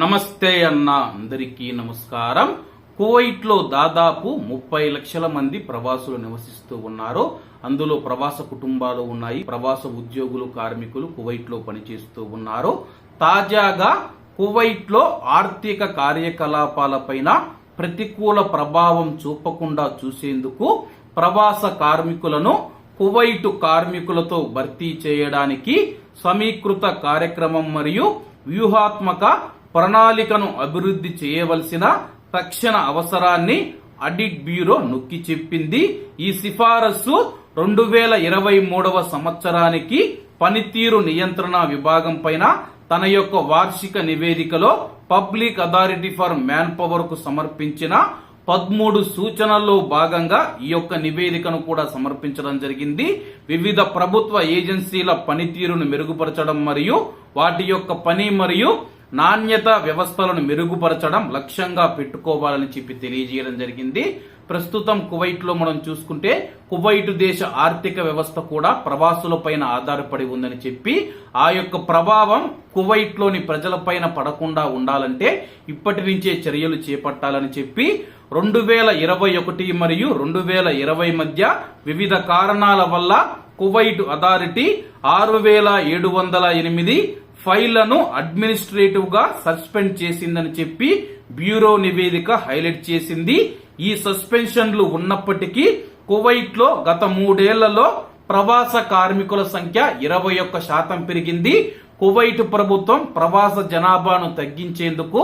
నమస్తే అన్న అందరికీ నమస్కారం. కువైట్లో దాదాపు ముప్పై లక్షల మంది ప్రవాసులు నివసిస్తూ ఉన్నారు. అందులో ప్రవాస కుటుంబాలు ఉన్నాయి. ప్రవాస ఉద్యోగులు కార్మికులు కువైట్లో పనిచేస్తూ ఉన్నారు. తాజాగా కువైట్లో ఆర్థిక కార్యకలాపాలపైన ప్రతికూల ప్రభావం చూపకుండా చూసేందుకు ప్రవాస కార్మికులను కువైటు కార్మికులతో భర్తీ చేయడానికి సమీకృత కార్యక్రమం మరియు వ్యూహాత్మక ప్రణాళికను అభివృద్ధి చేయవలసిన తక్షణ అవసరాన్ని ఆడిట్ బ్యూరో నొక్కి చెప్పింది. ఈ సిఫారసు రెండు వేల ఇరవై మూడవ సంవత్సరానికి పనితీరు నియంత్రణ విభాగం పైన తన యొక్క వార్షిక నివేదికలో పబ్లిక్ అథారిటీ ఫర్ మ్యాన్ పవర్కు సమర్పించిన పదమూడు సూచనల్లో భాగంగా ఈ యొక్క నివేదికను కూడా సమర్పించడం జరిగింది. వివిధ ప్రభుత్వ ఏజెన్సీల పనితీరును మెరుగుపరచడం మరియు వాటి యొక్క పని మరియు నాణ్యత వ్యవస్థలను మెరుగుపరచడం లక్ష్యంగా పెట్టుకోవాలని చెప్పి తెలియజేయడం జరిగింది. ప్రస్తుతం కువైట్లో మనం చూసుకుంటే కువైట్ దేశ ఆర్థిక వ్యవస్థ కూడా ప్రవాసులపైన ఆధారపడి ఉందని చెప్పి ఆ యొక్క ప్రభావం కువైట్లోని ప్రజలపైన పడకుండా ఉండాలంటే ఇప్పటి నుంచే చర్యలు చేపట్టాలని చెప్పి రెండు వేల ఇరవై ఒకటి మరియు రెండు వేల ఇరవై మధ్య వివిధ కారణాల వల్ల కువైట్ అథారిటీ ఆరు వేల ఏడు వందల ఎనిమిది ఫైళ్ళను అడ్మినిస్ట్రేటివ్గా సస్పెండ్ చేసిందని చెప్పి బ్యూరో నివేదిక హైలైట్ చేసింది. ఈ సస్పెన్షన్లు ఉన్నప్పటికీ కువైట్లో గత మూడేళ్ళలో ప్రవాస కార్మికుల సంఖ్య ఇరవై ఒక్క శాతం పెరిగింది. కువైట్ ప్రభుత్వం ప్రవాస జనాభాను తగ్గించేందుకు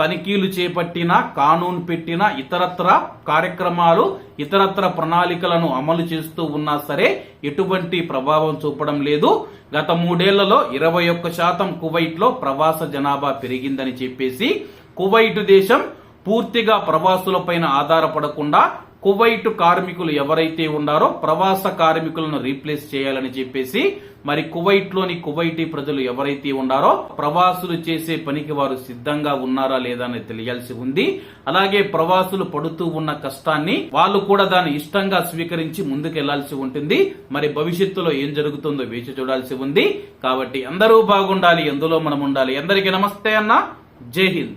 తనిఖీలు చేపట్టిన కానూన్ పెట్టిన ఇతరత్ర కార్యక్రమాలు ఇతరత్ర ప్రణాళికలను అమలు చేస్తూ ఉన్నా సరే ఎటువంటి ప్రభావం చూపడం లేదు. గత మూడేళ్ళలో ఇరవై ఒక్క శాతం కువైట్లో ప్రవాస జనాభా పెరిగిందని చెప్పేసి కువైట్ దేశం పూర్తిగా ప్రవాసులపైన ఆధారపడకుండా కువైట్ కార్మికులు ఎవరైతే ఉన్నారో ప్రవాస కార్మికులను రీప్లేస్ చేయాలని చెప్పేసి మరి కువైట్లోని కువైటీ ప్రజలు ఎవరైతే ఉన్నారో ప్రవాసులు చేసే పనికి వారు సిద్ధంగా ఉన్నారా లేదా అని తెలియాల్సి ఉంది. అలాగే ప్రవాసులు పడుతూ ఉన్న కష్టాన్ని వాళ్ళు కూడా దాన్ని ఇష్టంగా స్వీకరించి ముందుకెళ్ళాల్సి ఉంటుంది. మరి భవిష్యత్తులో ఏం జరుగుతుందో వేచి చూడాల్సి ఉంది. కాబట్టి అందరూ బాగుండాలి ఎందులో మనం ఉండాలి. అందరికీ నమస్తే అన్న. జై హింద్.